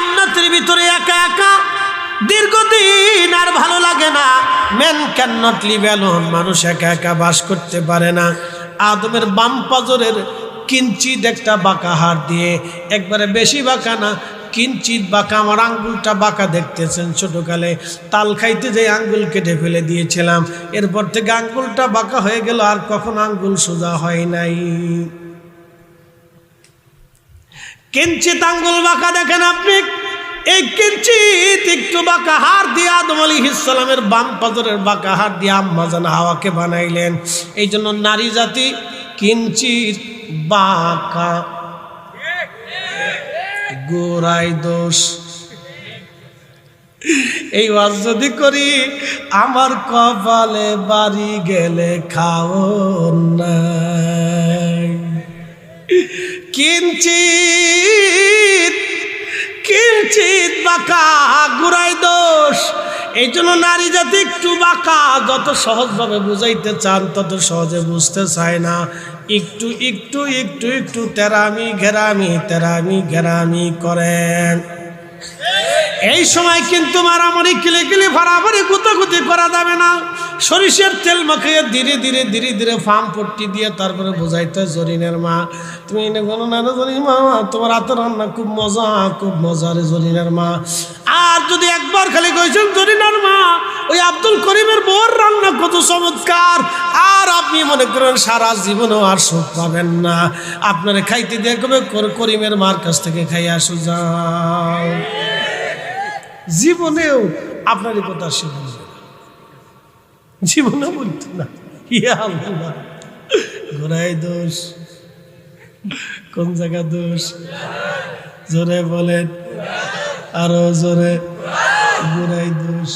জান্নাতের ভিতরে একা একা দীর্ঘদিন আর ভালো লাগে না। Men can not live alone মানুষ একা একা বাস করতে পারে না। আদমের বাম পাজরের কিঞ্চিত একটা বাঁকা হাড় দিয়ে একবারে বেশি বাঁকা না, কিঞ্চিত বাঁকা। আমার আঙ্গুলটা বাঁকা দেখতেছেন ছোটকালে। তাল খাইতে যে আঙ্গুল কেটে ফেলে দিয়েছিলাম। এরপর থেকে আঙ্গুলটা বাঁকা হয়ে গেল, আর কখন আঙ্গুল সোজা হয় নাই। কিঞ্চিত আঙ্গুল বাঁকা দেখেন আপনি। এই কিঞ্চিত একটু বাঁকা হার দিয়ে আদম আলী ইসলামের বাম পাজরের বাঁকা হার দিয়ে আম্মাজান হাওয়াকে বানাইলেন। এই জন্য নারী জাতি কিঞ্চিত বাঁকা। গোড়াই দোষ। এই ওয়াজ যদি করি, আমার কপালে বাড়ি গেলে খাও না কিঞ্চিত কিঞ্চিত বাঁকা গুড়াই দোষ। এই জন্য নারী জাতি একটু বাঁকা, যত সহজভাবে বুঝাইতে চান তত সহজে বুঝতে চায় না। একটু একটু একটু একটু তেরামি, ঘেরামি তেরামি, ঘেরামি করেন। এই সময় কিন্তু মারামারি কিলে কিলে ফাড়াফাড়ি, গুতাগুতি করা যাবে না। সরিষার তেল মাখিয়ে ধীরে ধীরে ধীরে ধীরে ফার্ম পট্টি দিয়ে তারপরে বোঝাইতে জরিনের মা, তুমি এনে বলো না রে জরিন মা, তোমার হাতের রান্না খুব মজা খুব মজা রে জরিনের মা। আর যদি একবার খালি কইছেন, জরিনার মা, ওই আব্দুল করিমের বোর রান্না কত চমৎকার। আর আপনি মনে করেন সারা জীবনেও আর সুখ পাবেন না। আপনারা খাইতে দিয়ে কবে করিমের মার কাছ থেকে খাই আসু যাও। জীবনেও আপনার এই কথা সে বলবে। না। জীবনে বলতো না, ইয়া আল্লাহ। দোষ, কোন জায়গা দোষ? জোরে বলেন, আরও জোরে। ঘোড়াই দোষ।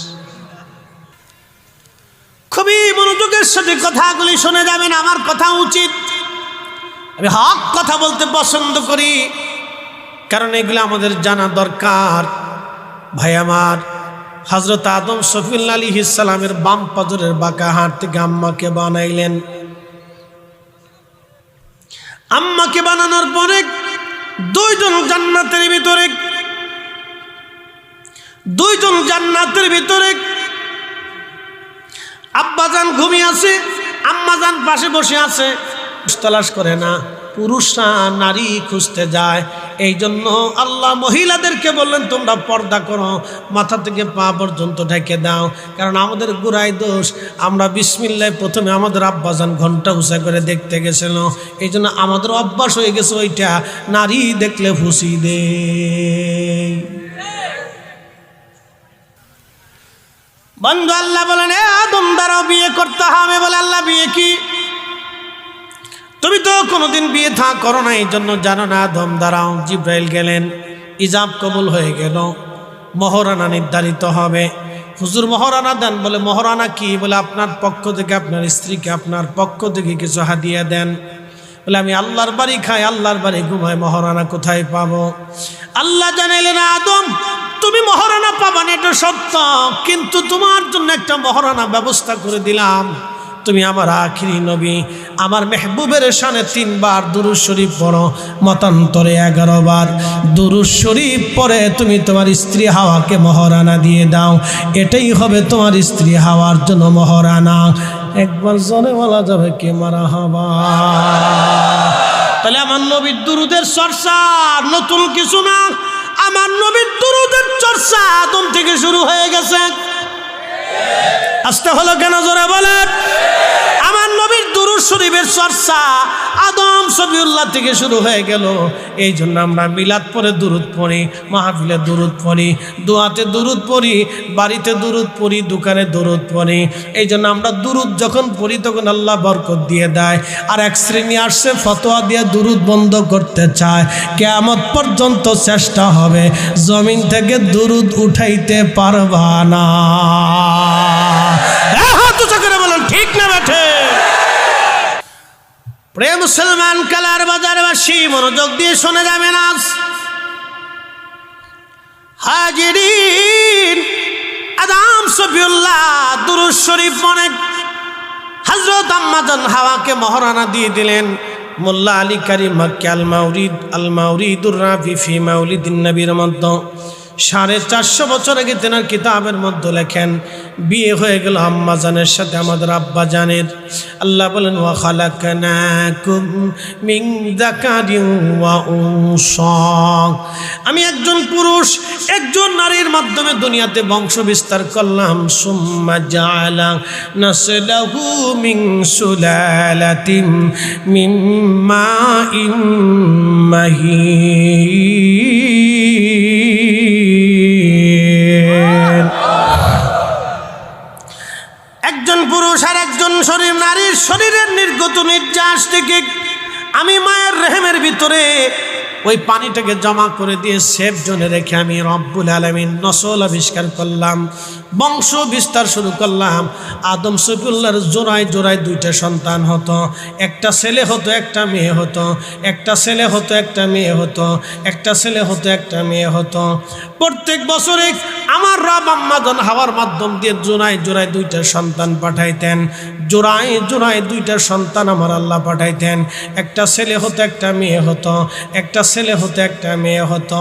খুবই মনোযোগের সাথে কথাগুলি শুনে যাবেন, আমার কথা উচিত। আমি হক কথা বলতে পছন্দ করি, কারণ এগুলো আমাদের জানা দরকার। ভাই আমার হজরত আদম সফিল আলী ইসালামের বাম পাজরের বাঁকা হাট থেকে আম্মাকে বানাইলেন। আম্মাকে বানানোর পরে দুইজন জান্নাতের ভিতরে, দুইজন জান্নাতের ভিতরে আব্বাজান ঘুমিয়ে আছে, আম্মাজান পাশে বসে আছে, তলাশ করে না। পুরুষরা নারী খুঁজতে যায়। এই জন্য আল্লাহ মহিলাদেরকে বললেন, তোমরা পর্দা করো, মাথা থেকে পা পর্যন্ত ঢেকে দাও। কারণ আমাদের গুড়াই দোষ। আমরা বিসমিল্লায় প্রথমে আমাদের আব্বাজান ঘণ্টা উঁচা করে দেখতে গেছিল। এই জন্য আমাদের অভ্যাস হয়ে গেছে ওইটা, নারী দেখলে ফুসি দে বন্ধু, আল্লাহ বলেন, এ আদম দ্বারাও বিয়ে করতে হবে বলে আল্লাহ বিয়ে কি তুমি তো কোনোদিন বিয়ে থা করো না, এই জন্য জানো না আদম দ্বারাও জিব্রাইল গেলেন, ইজাব কবুল হয়ে গেল। মহরানা নির্ধারিত হবে। হুজুর, মহরানা দেন বলে, মহরানা কি? বলে, আপনার পক্ষ থেকে আপনার স্ত্রীকে আপনার পক্ষ থেকে কিছু হাদিয়া দেন। বলে, আমি আল্লাহর বাড়ি খাই, আল্লাহর বাড়ি ঘুমাই মহরানা কোথায় পাবো? আল্লাহ জানাইলেন, আদম, তুমি মহারানা পাবা না, এটা সত্য, কিন্তু তোমার জন্য একটা মহারানা ব্যবস্থা করে দিলাম। তুমি আমার আখিরি নবী, আমার মেহবুবের সানে তিনবার দুরুজ শরীফ পড়ো, মতান্তরে এগারো বার। দুরুজ শরীফ পরে তুমি তোমার স্ত্রী হাওয়াকে মহারানা দিয়ে দাও, এটাই হবে তোমার স্ত্রী হাওয়ার জন্য মহারানা। একবার জনে বলা যাবে কে মারা হবা তাহলে আমার নবীর দুরুদের চর্চা, নতুন কিছু না। আমার নবীর দুরুদের চর্চা আদম থেকে শুরু হয়ে গেছে। আসতে হলো কেন জোরে বলেন? আমার নবীর দুরুদ শরীফের চর্চা আদম সবিউল্লাহ থেকে শুরু হয়ে গেল। এই জন্য আমরা মিলাদ পরে দুরুদ পড়ি, মাহফিলে দুরুদ পড়ি, দোয়াতে দুরুদ পড়ি, বাড়িতে দুরুদ পড়ি, দোকানে দুরুদ পড়ি। এই জন্য আমরা দুরুদ যখন পড়ি তখন আল্লাহ বরকত দিয়ে দেয়। আর এক শ্রেণি আসছে, ফতোয়া দিয়ে দুরুদ বন্ধ করতে চায়। কেয়ামত পর্যন্ত চেষ্টা হবে, জমিন থেকে দুরুদ উঠাইতে পারবা না এ হাত উঁচু করে বলেন ঠিক না বেঠে প্রেম মুসলমান কালার বাজারবাসী, মনোযোগ দিয়ে শোনা যাবে না। হাজিরিন আদাম সফিউল্লাহ দুরুজ শরীফ মনে হজরত আম্মাজান হাওয়াকে মহারানা দিয়ে দিলেন, মোল্লা আলী কারি মাক্কি আল মাউরিদ আল মাউরিদুর রাফি ফি মাউলিদিন নবীর মধ্যে সাড়ে চারশো বছর আগে তেনার কিতাবের মধ্যে লেখেন, বিয়ে হয়ে গেল আম্মা জানের সাথে আমাদের আব্বা জানের। আল্লাহ বলেন, ওয়া ওয়া উনসা। আমি একজন পুরুষ, একজন নারীর মাধ্যমে দুনিয়াতে বংশ বিস্তার করলাম। সুম্মা জাআলা নাসলাহু মিন সুলালাতিন মিন মাইন আমি মায়ের রেহেমের ভিতরে ওই পানিটাকে জমা করে দিয়ে সেফ জোনে রেখে আমি রব্বুল আলমিন নসল আবিষ্কার করলাম। বংশ বিস্তার শুরু করলাম। আদম সফিউল্লাহর জোড়ায় জোড়ায় দুইটা সন্তান হতো। একটা ছেলে হতো, একটা মেয়ে হতো। একটা ছেলে হতো, একটা মেয়ে হতো। একটা ছেলে হতো, একটা মেয়ে হতো। প্রত্যেক বছরে আমার রব আম্মাজন হাওয়ার মাধ্যম দিয়ে জোড়ায় জোড়ায় দুইটা সন্তান পাঠাইতেন। জোড়ায় জোড়ায় দুইটা সন্তান আমার আল্লাহ পাঠাইতেন। একটা ছেলে হতো, একটা মেয়ে হতো। একটা ছেলে হতো, একটা মেয়ে হতো।